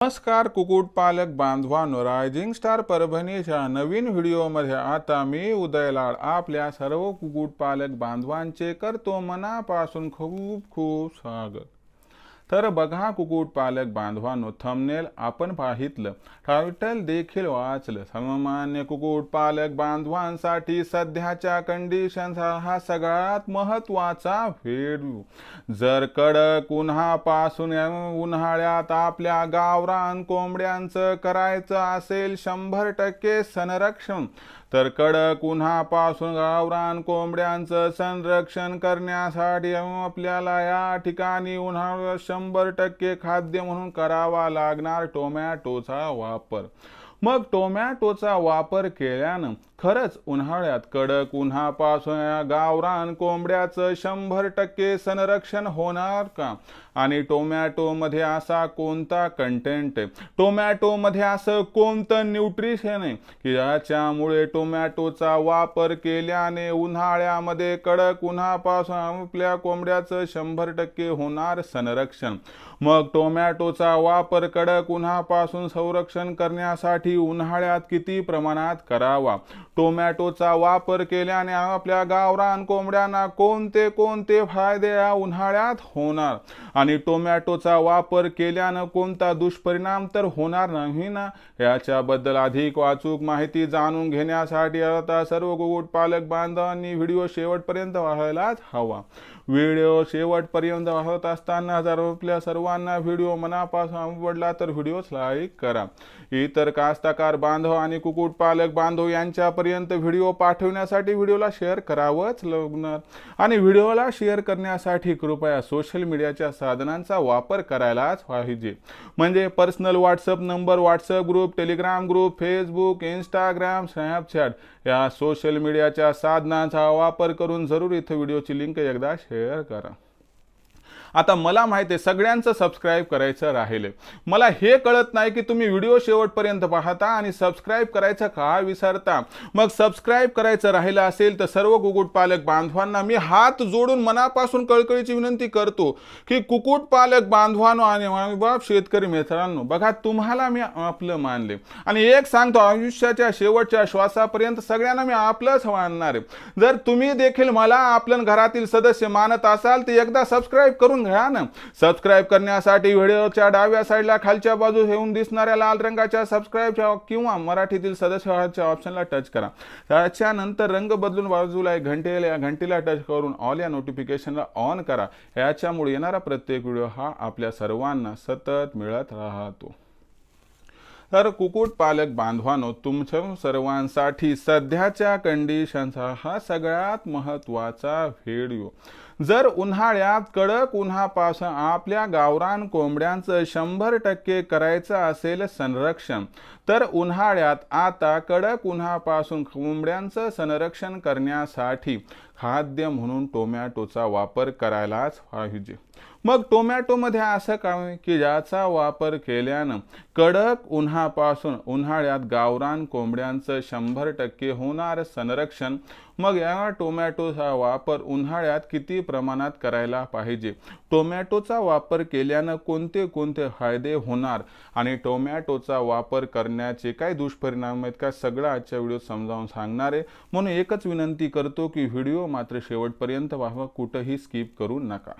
नमस्कार कुक्कुटपालक बांधवांनो. रायझिंग स्टार परभणीच्या नवीन व्हिडिओमध्ये आता मी उदय लाड आपल्या सर्व कुक्कुटपालक बांधवांचे करतो मनापासून खूप खूप स्वागत. तर बघा कुक्कुटपालक बांधवांनो थंबनेल आपण पाहितलं. टायटल देखील वाचलं. सामान्य कुक्कुटपालक बांधवांसाठी सध्याच्या कंडिशनचा हा सगळ्यात महत्त्वाचा व्हिडिओ. जर कडक उन्हापासून उन्हाळ्यात आपल्या गावरान कोंबड्यांचं करायचं असेल शंभर टक्के संरक्षण तर कडक उन्हापासून गावरान कोंबड्यांचं संरक्षण करण्यासाठी आपल्याला या ठिकाणी उन्हाळ्या शंभर टक्के खाद्य म्हणून करावा लागणार टोमॅटोचा वापर. मग टोमॅटोचा वापर केल्यानं खरंच उन्हाळ्यात कडक उन्हापासून गावरान कोंबड्याचं शंभर टक्के संरक्षण होणार का? आणि टोमॅटोमध्ये असा कोणता कंटेंट आहे? टोमॅटोमध्ये असं कोणतं न्यूट्रिशन आहे? की ज्याच्यामुळे टोमॅटोचा वापर केल्याने उन्हाळ्यामध्ये कडक उन्हापासून आपल्या कोंबड्याचं शंभर टक्के होणार संरक्षण. मग टोमॅटोचा वापर कडक उन्हापासून संरक्षण करण्यासाठी उन्हाळ्यात किती प्रमाणात करावा? टोमॅटोचा वापर केल्याने आपल्या गावरान कोंबड्यांना कोणते कोणते फायदे या उन्हाळ्यात होणार? आणि टोमॅटोचा वापर केल्यानं कोणता दुष्परिणाम तर होणार नाही ना? याच्याबद्दल अधिक वाचूक माहिती जाणून घेण्यासाठी आता सर्व कुक्कुटपालक बांधवांनी व्हिडिओ शेवटपर्यंत पाहायलाच हवा. व्हिडिओ शेवटपर्यंत पाहत असताना जर आपल्या सर्वांना व्हिडिओ मनापासून आवडला तर व्हिडिओ लाईक करा. इतर कास्तकार बांधव आणि कुक्कुटपालक बांधव यांच्या यांच्यापर्यंत व्हिडिओ पाठवण्यासाठी व्हिडिओला शेअर करावंच लागणार. आणि व्हिडिओला शेअर करण्यासाठी कृपया सोशल मीडियाच्या साधनांचा वापर करायलाच पाहिजे. म्हणजे personal WhatsApp number WhatsApp group Telegram group Facebook Instagram Snapchat या सोशल मीडियाच्या साधनांचा वापर करून जरूर इथं व्हिडिओची लिंक एकदा शेअर करा. आता मला माहिती आहे सगळ्यांचं सबस्क्राईब करायचं राहिले मला हे कळत नाही की तुम्ही व्हिडिओ शेवटपर्यंत पाहता आणि सबस्क्राईब करायचं का विसरता? मग सबस्क्राईब करायचं राहिलं असेल तर सर्व कुक्कुटपालक बांधवांना मी हात जोडून मनापासून कळकळीची विनंती करतो की कुक्कुटपालक बांधवांनो आणि बाप शेतकरी मित्रांनो बघा तुम्हाला मी आपलं मानले. आणि एक सांगतो आयुष्याच्या शेवटच्या श्वासापर्यंत सगळ्यांना मी आपलंच मानणार आहे. जर तुम्ही देखील मला आपलं घरातील सदस्य मानत असाल तर एकदा सबस्क्राईब करून घ्या ना. सबस्क्राईब करण्यासाठी व्हिडिओच्या डाव्या साईडला खालच्या बाजूस येऊन दिसणाऱ्या लाल रंगाच्या सबस्क्राईबच्या किंवा मराठीतील सदस्याच्या ऑप्शनला टच करा. त्याच्यानंतर रंग बदलून बाजूला एक घंटेला या घंटीला टच करून ऑल या नोटिफिकेशनला ऑन करा. याच्यामुळे येणारा प्रत्येक व्हिडिओ हा आपल्या सर्वांना सतत मिळत राहतो. तर कुक्कुटपालक बांधवानो तुमच्या सर्वांसाठी सध्याच्या कंडिशनचा हा सगळ्यात महत्त्वाचा व्हिडिओ जर उन्हाळ्यात कडक उन्हापासून आपल्या गावरान कोंबड्यांचं शंभर टक्के करायचं असेल संरक्षण तर उन्हाळ्यात आता कडक उन्हापासून कोंबड्यांचं संरक्षण करण्यासाठी खाद्य म्हणून टोमॅटोचा वापर करायलाच पाहिजे. मग टोमॅटोमध्ये असं काय की ज्याचा वापर केल्यानं कडक उन्हापासून उन्हाळ्यात गावरान कोंबड्यांचं शंभर टक्के होणार संरक्षण. मग या टोमॅटोचा वापर उन्हाळ्यात किती प्रमाणात करायला पाहिजे? टोमॅटोचा वापर केल्यानं कोणते कोणते फायदे होणार? आणि टोमॅटोचा वापर करण्याचे काय दुष्परिणाम आहेत? का सगळं आजच्या व्हिडिओ समजावून सांगणार आहे? म्हणून एकच विनंती करतो की व्हिडिओ मात्र शेवटपर्यंत व्हावा कुठंही स्किप करू नका.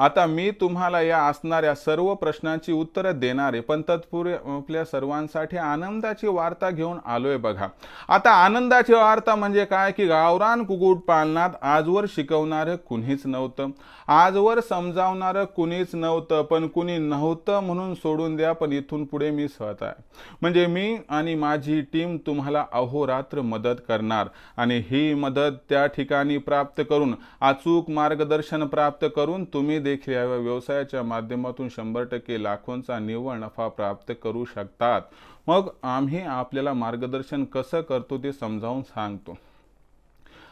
आता मी तुम्हाला या असणाऱ्या सर्व प्रश्नांची उत्तरं देणारे पण तत्पूर्वी आपल्या सर्वांसाठी आनंदाची वार्ता घेऊन आलोय बघा. आता आनंदाची वार्ता म्हणजे काय? की गावरान कुकुट पालनात आजवर शिकवणारं कुणीच नव्हतं. आजवर समजावणारं कुणीच नव्हतं. पण कुणी नव्हतं म्हणून सोडून द्या पण इथून पुढे मी स्वतः आहे. म्हणजे मी आणि माझी टीम तुम्हाला अहोरात्र मदत करणार आणि ही मदत त्या ठिकाणी प्राप्त करून अचूक मार्गदर्शन प्राप्त करून तुम्ही देखील या व्यवसायाच्या माध्यमातून शंभर टक्के लाखोंचा निव्वळ नफा प्राप्त करू शकतात. मग आम्ही आपल्याला मार्गदर्शन कसं करतो ते समजावून सांगतो.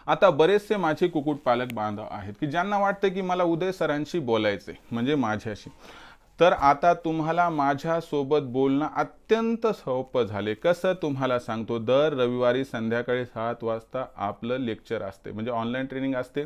आता बरेचसे माझे कुक्कुटपालक बांधव आहेत की ज्यांना वाटतं की मला उदय सरांशी बोलायचे म्हणजे माझ्याशी. तर आता तुम्हाला माझ्यासोबत बोलणं अत्यंत सोपं झाले. कसं तुम्हाला सांगतो दर रविवारी संध्याकाळी सात वाजता आपलं लेक्चर असते म्हणजे ऑनलाईन ट्रेनिंग असते.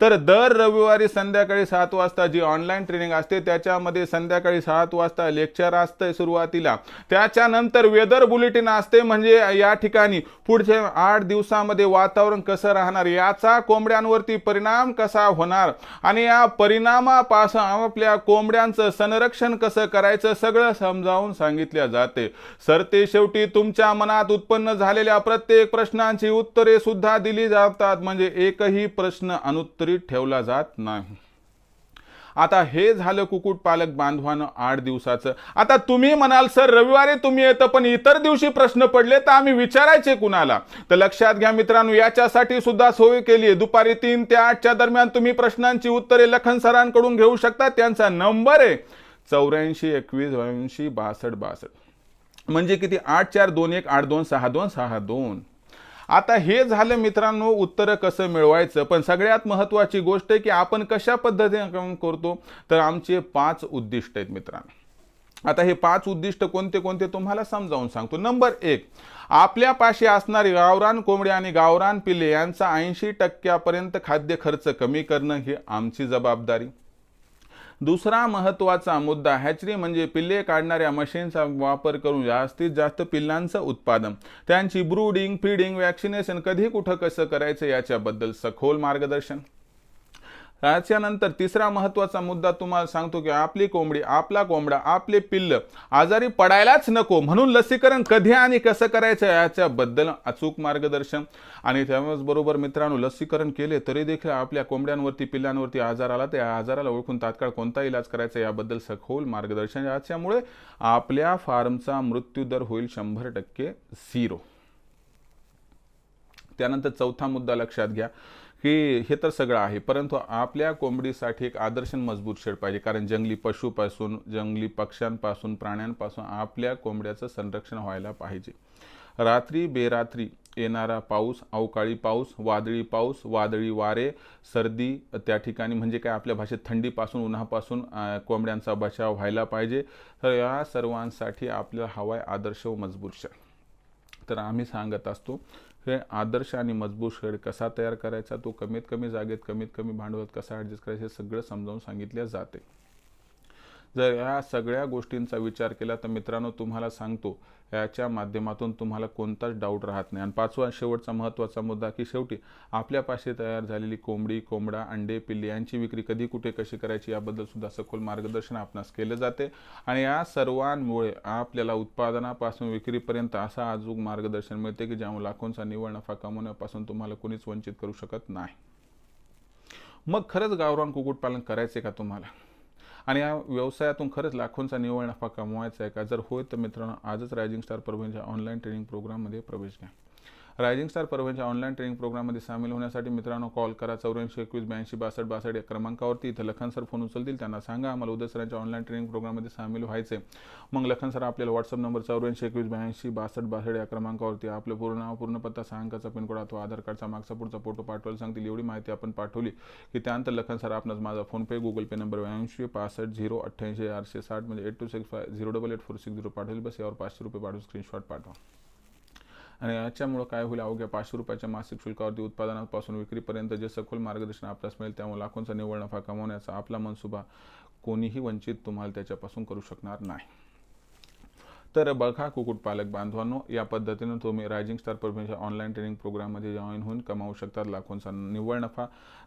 तर दर रविवारी संध्याकाळी सात वाजता जी ऑनलाईन ट्रेनिंग असते त्याच्यामध्ये संध्याकाळी सात वाजता लेक्चर असतंय सुरुवातीला. त्याच्यानंतर वेदर बुलेटिन असते म्हणजे या ठिकाणी पुढच्या आठ दिवसामध्ये वातावरण कसं राहणार याचा कोंबड्यांवरती परिणाम कसा होणार आणि या परिणामापासून आपल्या कोंबड्यांचं संरक्षण कसं करायचं सगळं समजावून सांगितल्या जाते. सर ते शेवटी तुमच्या मनात उत्पन्न झालेल्या प्रत्येक प्रश्नांची उत्तरे सुद्धा दिली जातात. म्हणजे एकही प्रश्न अनुत्तरित ठेवला जात नाही. आता हे झालं कुकुट पालक बांधवानं आठ दिवसाचं. आता तुम्ही म्हणाल सर रविवारी तुम्ही येतं पण इतर दिवशी प्रश्न पडले तर आम्ही विचारायचे कुणाला? तर लक्षात घ्या मित्रांनो याच्यासाठी सुद्धा सोय केली आहे. दुपारी तीन ते आठच्या दरम्यान तुम्ही प्रश्नांची उत्तरे लखन सरांकडून घेऊ शकता. त्यांचा नंबर आहे चौऱ्याऐंशी एकवीस ऐंशी बासष्ट बासष्ट. म्हणजे किती? आठ चार दोन एक आठ दोन सहा दोन सहा दोन. आता हे झालं मित्रांनो उत्तरं कसं मिळवायचं? पण सगळ्यात महत्त्वाची गोष्ट आहे की आपण कशा पद्धतीने काम करतो? तर आमचे पाच उद्दिष्ट आहेत मित्रांनो. आता हे पाच उद्दिष्ट कोणते कोणते तुम्हाला समजावून सांगतो. नंबर एक आपल्यापाशी असणारी गावरान कोंबडी आणि गावरान पिल्ले यांचा ऐंशी टक्क्यापर्यंत खाद्य खर्च कमी करणं ही आमची जबाबदारी. दुसरा महत्त्वाचा मुद्दा हॅचरी म्हणजे पिल्ले काढणाऱ्या मशीनचा वापर करून जास्तीत जास्त पिल्लांचं उत्पादन. त्यांची ब्रूडिंग फीडिंग वॅक्सिनेशन कधी कुठं कसं करायचं याच्याबद्दल सखोल मार्गदर्शन. त्याच्यानंतर तिसरा महत्त्वाचा मुद्दा तुम्हाला सांगतो की आपली कोंबडी आपला कोंबडा आपले पिल्ल आजारी पडायलाच नको म्हणून लसीकरण कधी आणि कसं करायचं याच्याबद्दल अचूक मार्गदर्शन. आणि त्याचबरोबर मित्रांनो लसीकरण केले तरी देखील आपल्या कोंबड्यांवरती पिल्लांवरती आजार आला त्या आजाराला ओळखून तात्काळ कोणता इलाज करायचा याबद्दल सखोल मार्गदर्शन. याच्यामुळे आपल्या फार्मचा मृत्यूदर होईल शंभर टक्के झिरो. त्यानंतर चौथा मुद्दा लक्षात घ्या. की हे तर सगळं आहे. परंतु आपल्या कोंबडीसाठी एक आदर्श मजबूत शेड पाहिजे. कारण जंगली पशुपासून जंगली पक्ष्यांपासून प्राण्यांपासून आपल्या कोंबड्याचं संरक्षण व्हायला पाहिजे. रात्री बेरात्री येणारा पाऊस अवकाळी पाऊस वादळी पाऊस वादळी वारे सर्दी त्या ठिकाणी म्हणजे काय आपल्या भाषेत थंडीपासून उन्हापासून कोंबड्यांचा बचाव व्हायला पाहिजे. तर या सर्वांसाठी आपल्याला हवाय आदर्श व मजबूत शेड. तर आम्ही सांगत असतो हे आदर्श आणि मजबूत शहर कसा तयार करायचा तो कमीत कमी जागेत कमीत कमी भांडवलात कसा ॲडजस्ट करायचं हे सगळं समजावून सांगितले जाते. जर या सगळ्या गोष्टींचा विचार केला तर मित्रांनो तुम्हाला सांगतो याच्या माध्यमातून तुम्हाला कोणताच डाऊट राहत नाही. आणि पाचवा शेवटचा महत्त्वाचा मुद्दा की शेवटी आपल्यापाशी तयार झालेली कोंबडी कोंबडा अंडे पिल्ली यांची विक्री कधी कुठे कशी करायची याबद्दल सुद्धा सखोल मार्गदर्शन आपणास केले जाते. आणि या सर्वांमुळे आपल्याला उत्पादनापासून विक्रीपर्यंत असा अजून मार्गदर्शन मिळते की ज्यामुळे लाखोंचा निव्वळ नफा कमवण्यापासून तुम्हाला कोणीच वंचित करू शकत नाही. मग खरंच गावरान कुक्कुटपालन करायचे का तुम्हाला? आणि या व्यवसायातून खरंच लाखोंचा निव्वळ नफा कमवायचा आहे का? जर होय तर मित्रांनो आजच रायझिंग स्टार परभणीच्या ऑनलाईन ट्रेनिंग प्रोग्राममध्ये प्रवेश घ्या. रायझिंग स्टार परभणीच्या ऑनलाईन ट्रेनिंग प्रोग्राममध्ये सामील होण्यासाठी मित्रांनो कॉल करा. चौऱ्याऐंशी एकवीस ब्याऐंशी बासष्ट बासष्ट या क्रमांकावरती इथं लखन सर फोन उचलतील. त्यांना सांगा आम्हाला उद्या सरांच्या ऑनलाईन ट्रेनिंग प्रोग्राममध्ये सामील व्हायचे मग लखन सर आपल्याला व्हॉट्सअप नंबर चौऱ्याऐंशी एकवीस ब्याऐंशी बासष्ट बासष्ट या क्रमांकावरती आपलं पूर्ण नाव पूर्ण पत्ता सहा पिनकोड अथवा आधार कार्डचा मागचा पुढचा फोटो पाठवायला सांगतील. एवढी माहिती आपण पाठवली की त्यानंतर लखन सर आपणास माझा फोनपे गुगल पे नंबर ब्याऐंशी पासष्ट झिरो अठ्ठ्याऐंशी आठशे साठ म्हणजे eight two six five zero double eight four six zero पाठवली. बस यावर पाचशे रुपये पाठवून स्क्रीनशॉट पाठवा. आणि याच्यामुळं काय होईल? अवघ्या पाचशे रुपयाच्या मासिक शुल्कावरती उत्पादनापासून विक्रीपर्यंत जे सखोल मार्गदर्शन आपल्यास मिळेल त्यामुळे लाखोंचा निव्वळ नफा कमावण्याचा आपला मनसुबा कोणीही वंचित तुम्हाला त्याच्यापासून करू शकणार नाही. तर बघा कुक्कुटपालक बांधवांनो या पद्धतीनं तुम्ही रायझिंग स्टार परभणीच्या ऑनलाईन ट्रेनिंग प्रोग्राममध्ये जॉईन होऊन कमावू शकतात लाखोंचा निव्वळ नफा.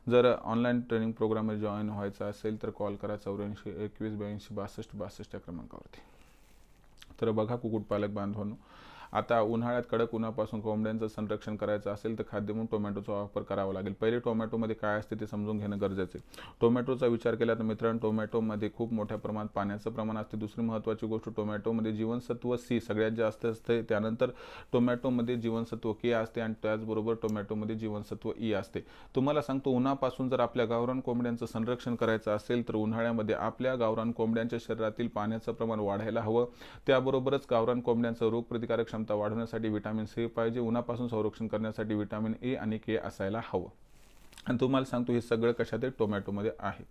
जर ऑनलाईन ट्रेनिंग प्रोग्राममध्ये जॉईन व्हायचा असेल तर कॉल करा चौऱ्याऐंशी एकवीस ब्याऐंशी बासष्ट बासष्ट या क्रमांकावरती. तर बघा कुक्कुटपालक बांधवांनो आता उन्हाळ्यात कडक उन्हापासून कोंबड्यांचं संरक्षण करायचं असेल तर खाद्य म्हणून टोमॅटोचा वापर करावा लागेल. पहिले टोमॅटोमध्ये काय असते ते समजून घेणं गरजेचं आहे. टोमॅटोचा विचार केला तर मित्रांनो टोमॅटोमध्ये खूप मोठ्या प्रमाणात पाण्याचं प्रमाण असते. दुसरी महत्त्वाची गोष्ट टोमॅटोमध्ये जीवनसत्व सी सगळ्यात जास्त असते. त्यानंतर टोमॅटोमध्ये जीवनसत्व के असते आणि त्याचबरोबर टोमॅटोमध्ये जीवनसत्व ई असते. तुम्हाला सांगतो उन्हापासून जर आपल्या गावरान कोंबड्यांचं संरक्षण करायचं असेल तर उन्हाळ्यामध्ये आपल्या गावरान कोंबड्यांच्या शरीरातील पाण्याचं प्रमाण वाढायला हवं. त्याबरोबरच गावरान कोंबड्यांचं रोगप्रतिकारक क्षमता क्षमता वाढवण्यासाठी व्हिटॅमिन सी पाहिजे उन्हापासून संरक्षण करण्यासाठी व्हिटॅमिन ए आणि के असायला हवं. आणि तुम्हाला सांगतो हे सगळं कशात आहे टोमॅटोमध्ये आहे.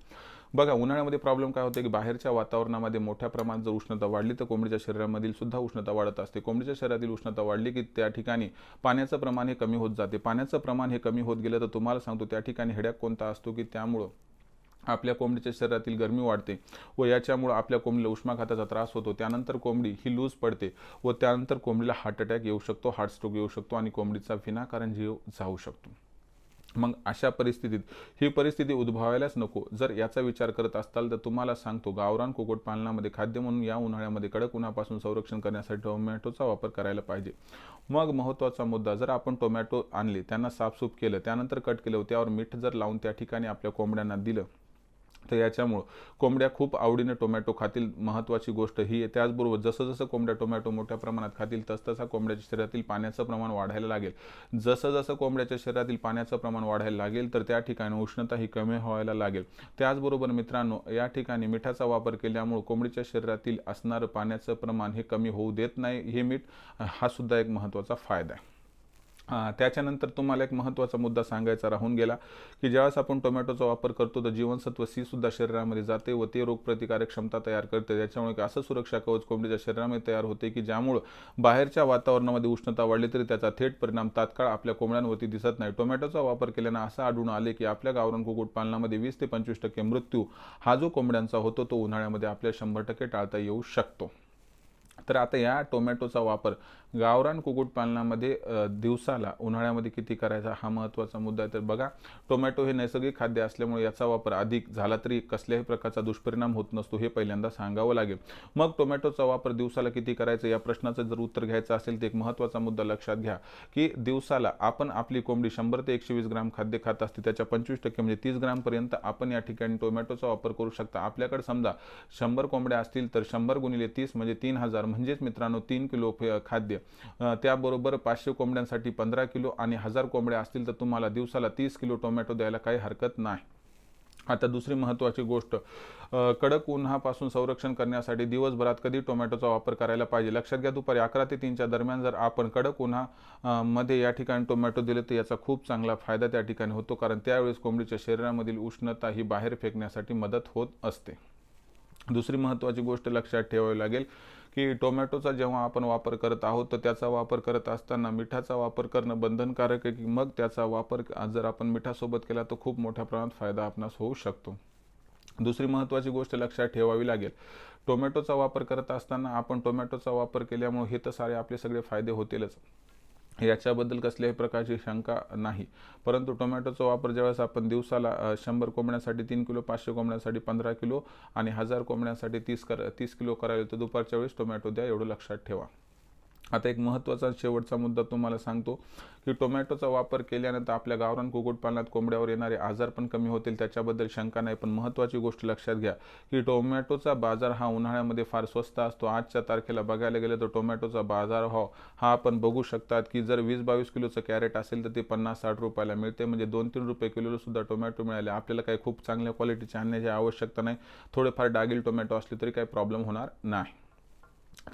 बघा उन्हाळ्यामध्ये प्रॉब्लेम काय होते की बाहेरच्या वातावरणामध्ये मोठ्या प्रमाणात जर उष्णता वाढली तर कोंबडीच्या शरीरामधील सुद्धा उष्णता वाढत असते. कोंबडीच्या शरीरातील उष्णता वाढली की त्या ठिकाणी पाण्याचं प्रमाण हे कमी होत जाते. पाण्याचं प्रमाण हे कमी होत गेलं तर तुम्हाला सांगतो त्या ठिकाणी हेड्याक कोणता असतो की त्यामुळं आपल्या कोंबडीच्या शरीरातील गरमी वाढते व याच्यामुळं आपल्या कोंबडीला उष्माघाताचा त्रास होतो. त्यानंतर कोंबडी ही लूज पडते व त्यानंतर कोंबडीला हार्ट अटॅक येऊ शकतो हार्ट स्ट्रोक येऊ शकतो आणि कोंबडीचा विनाकारण जीव जाऊ शकतो. मग अशा परिस्थितीत ही परिस्थिती उद्भवायलाच नको. जर याचा विचार करत असताल तर तुम्हाला सांगतो गावरान कुक्कुटपालनामध्ये खाद्य म्हणून या उन्हाळ्यामध्ये कडक उन्हापासून संरक्षण करण्यासाठी टोमॅटोचा वापर करायला पाहिजे. मग महत्त्वाचा मुद्दा जर आपण टोमॅटो आणले त्यांना साफसूफ केलं त्यानंतर कट केलं त्यावर मीठ जर लावून त्या ठिकाणी आपल्या कोंबड्यांना दिलं तर याच्यामुळं कोंबड्या खूप आवडीने टोमॅटो खातील महत्त्वाची गोष्ट ही आहे. त्याचबरोबर जसं जसं कोंबड्या टोमॅटो मोठ्या प्रमाणात खातील तसतसा कोंबड्याच्या शरीरातील पाण्याचं प्रमाण वाढायला लागेल. जसं जसं कोंबड्याच्या शरीरातील पाण्याचं प्रमाण वाढायला लागेल तर त्या ठिकाणी उष्णता ही कमी व्हायला लागेल. त्याचबरोबर मित्रांनो या ठिकाणी मिठाचा वापर केल्यामुळे कोंबडीच्या शरीरातील असणारं पाण्याचं प्रमाण हे कमी होऊ देत नाही. हे मीठ हा सुद्धा एक महत्त्वाचा फायदा आहे. त्याच्यानंतर तुम्हाला एक महत्त्वाचा मुद्दा सांगायचा राहून गेला की ज्यावेळेस आपण टोमॅटोचा वापर करतो तर जीवनसत्व सी सुद्धा शरीरामध्ये जाते व ते रोगप्रतिकारक क्षमता तयार करते. त्याच्यामुळे असं सुरक्षा कवच कोंबडीच्या शरीरामध्ये तयार होते की ज्यामुळं बाहेरच्या वातावरणामध्ये उष्णता वाढली तरी त्याचा थेट परिणाम तात्काळ आपल्या कोंबड्यांवरती दिसत नाही. टोमॅटोचा वापर केल्यानं असं आढळून आले की आपल्या गावरान कुक्कुटपालनामध्ये वीस ते पंचवीस टक्के मृत्यू हा जो कोंबड्यांचा होतो तो उन्हाळ्यामध्ये आपल्या शंभर टक्के टाळता येऊ शकतो. तर आता या टोमॅटोचा वापर गावरान कुक्कुटपालनामध्ये दिवसाला उन्हाळ्यामध्ये किती करायचा हा महत्त्वाचा मुद्दा आहे. तर बघा टोमॅटो हे नैसर्गिक खाद्य असल्यामुळे याचा वापर अधिक झाला तरी कसल्याही प्रकारचा दुष्परिणाम होत नसतो हे पहिल्यांदा सांगावं लागेल. मग टोमॅटोचा वापर दिवसाला किती करायचा या प्रश्नाचं जर उत्तर घ्यायचं असेल तर एक महत्त्वाचा मुद्दा लक्षात घ्या की दिवसाला आपण आपली कोंबडी शंभर ते एकशे वीस ग्राम खाद्य खात असते त्याच्या पंचवीस टक्के म्हणजे तीस ग्रामपर्यंत आपण या ठिकाणी टोमॅटोचा वापर करू शकता. आपल्याकडे समजा शंभर कोंबड्या असतील तर शंभर गुणिले तीस म्हणजे तीन हजार म्हणजेच मित्रांनो तीन किलो खाद्य त्याबरोबर पाचशे कोंबड्यांसाठी पंधरा किलो आणि हजार कोंबड्या असतील तर तुम्हाला दिवसाला तीस किलो टोमॅटो द्यायला काही हरकत नाही. आता दुसरी महत्त्वाची गोष्ट कडक उन्हापासून संरक्षण करण्यासाठी दिवसभरात कधी टोमॅटोचा वापर करायला पाहिजे? लक्षात घ्या दुपारी अकरा ते तीनच्या दरम्यान जर आपण कडक उन्हामध्ये या ठिकाणी टोमॅटो दिले तर याचा खूप चांगला फायदा त्या ठिकाणी होतो कारण त्यावेळेस कोंबडीच्या शरीरामधील उष्णता ही बाहेर फेकण्यासाठी मदत होत असते. दुसरी महत्त्वाची गोष्ट लक्षात ठेवावी लागेल की टोमॅटोचा जेव्हा आपण वापर करत आहोत तर त्याचा वापर करत असताना मिठाचा वापर करणं बंधनकारक आहे की मग त्याचा वापर जर आपण मिठासोबत केला तर खूप मोठ्या प्रमाणात फायदा आपणास होऊ शकतो. दुसरी महत्त्वाची गोष्ट लक्षात ठेवावी लागेल. टोमॅटोचा वापर करत असताना आपण टोमॅटोचा वापर केल्यामुळे हे तर सारे आपले सगळे फायदे होतीलच. याच्याबद्दल कसल्याही प्रकारची शंका नाही. परंतु टोमॅटोचा वापर ज्यावेळेस आपण दिवसाला शंभर कोंबड्यांसाठी तीन किलो पाचशे कोंबड्यांसाठी पंधरा किलो आणि हजार कोंबड्यांसाठी तीस कर तीस किलो करायला तर दुपारच्या वेळेस टोमॅटो द्या एवढं लक्षात ठेवा. आता एक महत्त्वाचा शेवटचा मुद्दा तुम्हाला सांगतो की टोमॅटोचा वापर केल्यानंतर आपल्या गावरान कुक्कुटपालनात कोंबड्यावर येणारे आजार पण कमी होतील त्याच्याबद्दल शंका नाही. पण महत्त्वाची गोष्ट लक्षात घ्या की टोमॅटोचा बाजार हा उन्हाळ्यामध्ये फार स्वस्त असतो. आजच्या तारखेला बघायला गेलं तर टोमॅटोचा बाजार भाव हा आपण बघू शकतात की जर वीस बावीस किलोचं कॅरेट असेल तर ते पन्नास साठ रुपयाला मिळते. म्हणजे दोन तीन रुपये किलोला सुद्धा टोमॅटो मिळाले. आपल्याला काही खूप चांगल्या क्वालिटीचे आणण्याची आवश्यकता नाही. थोडेफार डागील टोमॅटो असले तरी काही प्रॉब्लेम होणार नाही.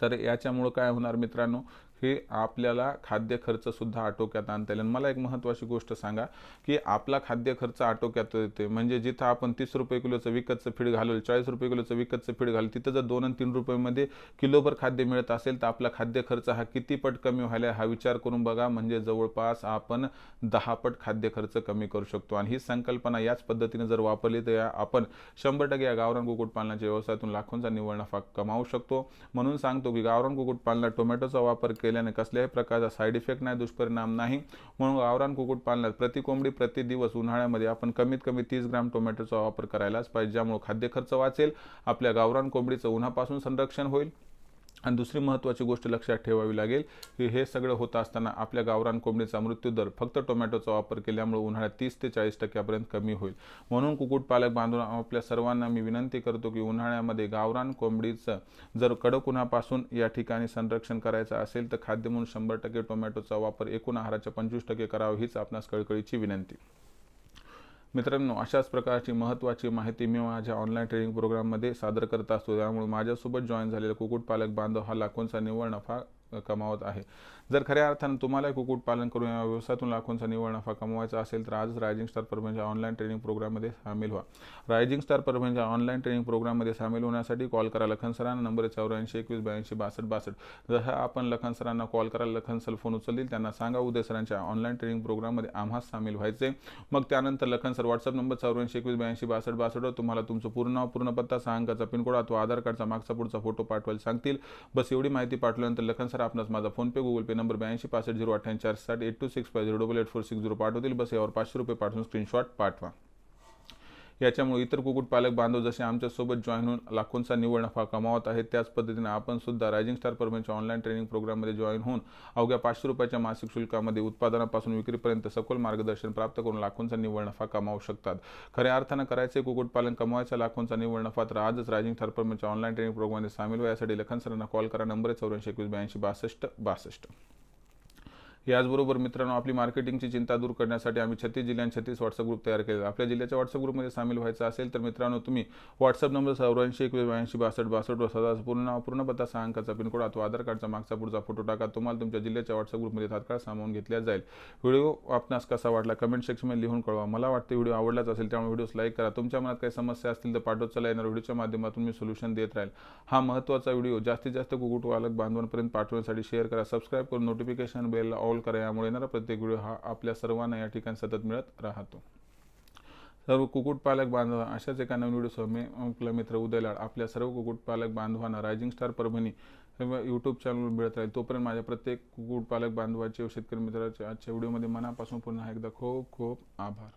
तर याच्यामुळं काय होणार मित्रांनो? हे आपल्याला खाद्य खर्च सुद्धा आटोक्यात आणता येईल. मला एक महत्त्वाची गोष्ट सांगा की आपला खाद्य खर्च आटोक्यात येते म्हणजे जिथं आपण तीस रुपये किलोचं विकतचं फीड घालवलं चाळीस रुपये किलोचं विकतचं फीड घालू तिथं जर दोन आणि तीन रुपयेमध्ये किलोभर खाद्य मिळत असेल तर आपला खाद्य खर्च हा किती पट कमी व्हायला हा विचार करून बघा. म्हणजे जवळपास आपण दहा पट खाद्य खर्च कमी करू शकतो. आणि ही संकल्पना याच पद्धतीने जर वापरली तर आपण शंभर टक्के या गावरान कुक्कुटपालनाच्या व्यवसायातून लाखोंचा निव्वळ नफा कमावू शकतो. म्हणून सांगतो की गावरान कुक्कुटपालनात टोमॅटोचा वापर केल्याने कसल्याही प्रकारचा साईड इफेक्ट नाही दुष्परिणाम नाही. म्हणून गावरान कुक्कुटपालनात प्रति कोंबडी प्रति दिवस उन्हाळ्यामध्ये आपण कमीत कमी तीस ग्राम टोमॅटोचा वापर करायलाच पाहिजे. ज्यामुळे खाद्य खर्च वाचेल आपल्या गावरान कोंबडीचं उन्हापासून संरक्षण होईल. आणि दुसरी महत्त्वाची गोष्ट लक्षात ठेवावी लागेल की हे सगळं होत असताना आपल्या गावरान कोंबडीचा मृत्यूदर फक्त टोमॅटोचा वापर केल्यामुळे उन्हाळ्यात तीस ते चाळीस टक्क्यापर्यंत कमी होईल. म्हणून कुक्कुटपालक बांधून आपल्या सर्वांना मी विनंती करतो की उन्हाळ्यामध्ये गावरान कोंबडीचं जर कडक उन्हापासून या ठिकाणी संरक्षण करायचं असेल तर खाद्य म्हणून शंभर टक्के टोमॅटोचा वापर एकूण आहाराच्या पंचवीस टक्के करावा हीच आपणास कळकळीची विनंती. मित्रांनो अशाच प्रकारची महत्त्वाची माहिती मी माझ्या ऑनलाईन ट्रेनिंग प्रोग्राममध्ये सादर करत असतो. त्यामुळे माझ्यासोबत जॉईन झालेला कुक्कुटपालक बांधव हा लाखोंचा निव्वळ नफा कमावत आहे. जर खऱ्या अर्थानं तुम्हाला कुक्कुटपालन करून या व्यवसायातून लाखोंचा निव्वळ नफा कमवायचा असेल तर आजच रायझिंग स्टार परभणीच्या ऑनलाईन ट्रेनिंग प्रोग्राममध्ये सामील व्हा. रायझिंग स्टार परभणीच्या ऑनलाईन ट्रेनिंग प्रोग्राममध्ये सामील होण्यासाठी कॉल करा लखन सरांना. नंबर चौऱ्याऐंशी एकवीस ब्याऐंशी बासष्ट बासष्ट. जसं आपण लखन सरांना कॉल करा लखन सर फोन उचलतील त्यांना सांगा उदय सरांच्या ऑनलाईन ट्रेनिंग प्रोग्राममध्ये आम्हाच सामील व्हायचे. मग त्यानंतर लखन सर व्हॉट्सअप नंबर चौऱ्याऐंशी एकवीस ब्याऐंशी बासष्ट बासष्टवर तुम्हाला तुमचं पूर्ण नाव पूर्ण पत्ता सहा पिनकोड अथवा आधार कार्डचा मागचा पुढचा फोटो पाठवायला सांगतील. बस एवढी माहिती पाठवल्यानंतर लखन सर आपणास माझा फोनपे गुगल पे नंबर ब्याऐंशी पासष्ट झिरो अठ्ठ्याऐंशी चार साठ eight two six five zero double eight four six zero पाठवतील. बस यावर पाचशे रुपये पाठवून स्क्रीनशॉट पाठवा. याच्यामुळे इतर कुक्कुटपालक बांधव जसे आमच्यासोबत जॉईन होऊन लाखोंचा निव्वळ नफा कमावत आहेत त्याच पद्धतीने आपण सुद्धा रायझिंग स्टार परमेंटच्या ऑनलाईन ट्रेनिंग प्रोग्राममध्ये जॉईन होऊन अवघ्या पाचशे रुपयाच्या मासिक शुल्कामध्ये उत्पादनापासून विक्रीपर्यंत सखोल मार्गदर्शन प्राप्त करून लाखोंचा निव्वळ नफा कमावू शकतात. खऱ्या अर्थानं करायचे कुक्कुटपालन कमवायचा लाखोंचा निव्वळ नफा तर आजच रायझिंग स्टार परमेंटच्या ऑनलाईन ट्रेनिंग प्रोग्राममध्ये सामील व्हायसाठी लखन सरांना कॉल करा. नंबर आहे चौऱ्याऐंशी एकवीस ब्याऐंशी बासष्ट बासष्ट. याचबरोबर मित्रांनो आपली मार्केटिंगची चिंता दूर करण्यासाठी आम्ही छत्तीस जिल्ह्यांत छत्तीस व्हॉट्सअप ग्रुप तयार केलेला आपल्या जिल्ह्याच्या व्हॉट्सअप ग्रुपमध्ये सामील व्हायचं असेल तर मित्रांनो तुम्ही व्हॉट्सअप नंबर चौऱ्याऐंशी एकवीस ब्याऐंशी बासष्ट बासष्ट सदा पूर्ण नाव पूर्ण पत्ता सहा अंकाचा पिनकोड अथवा आधार कार्डचा मागचा पुढचा फोटो टाका. तुम्हाला तुमच्या जिल्ह्याच्या व्हॉट्सअप ग्रुपमध्ये तात्काळ सामावून घेतल्या जाईल. व्हिडिओ आपणास कसा वाटला कमेंट सेक्शनमध्ये लिहून कळवा. मला वाटते व्हिडिओ आवडलाच असेल त्यामुळे व्हिडिओ लाईक करा. तुमच्या मनात काही समस्या असतील तर पाठवत चला. येणार व्हिडिओच्या माध्यमातून मी सोल्युशन देत राहील. हा महत्त्वाचा व्हिडिओ जास्तीत जास्त कुकुटवालक बांधवांपर्यंत पाठवण्यासाठी शेअर करा. सबस्क्राईब करून नोटिफिकेशन बेल ऑल करा यामुळे येणारा प्रत्येक व्हिडिओ हा आपल्या सर्वांना या ठिकाणी सतत मिळत राहतो. सर्व कुक्कुटपालक बांधव अशाच एका नवीन व्हिडिओसह मी आपला मित्र उदयलाड आपल्या सर्व कुक्कुटपालक बांधवांना रायझिंग स्टार परभणी यूट्यूब चॅनलवर मिळत राहील. तोपर्यंत माझ्या प्रत्येक कुक्कुटपालक बांधवाचे व शेतकरी मित्राचे आजच्या व्हिडिओमध्ये मनापासून पुन्हा एकदा खूप खूप आभार.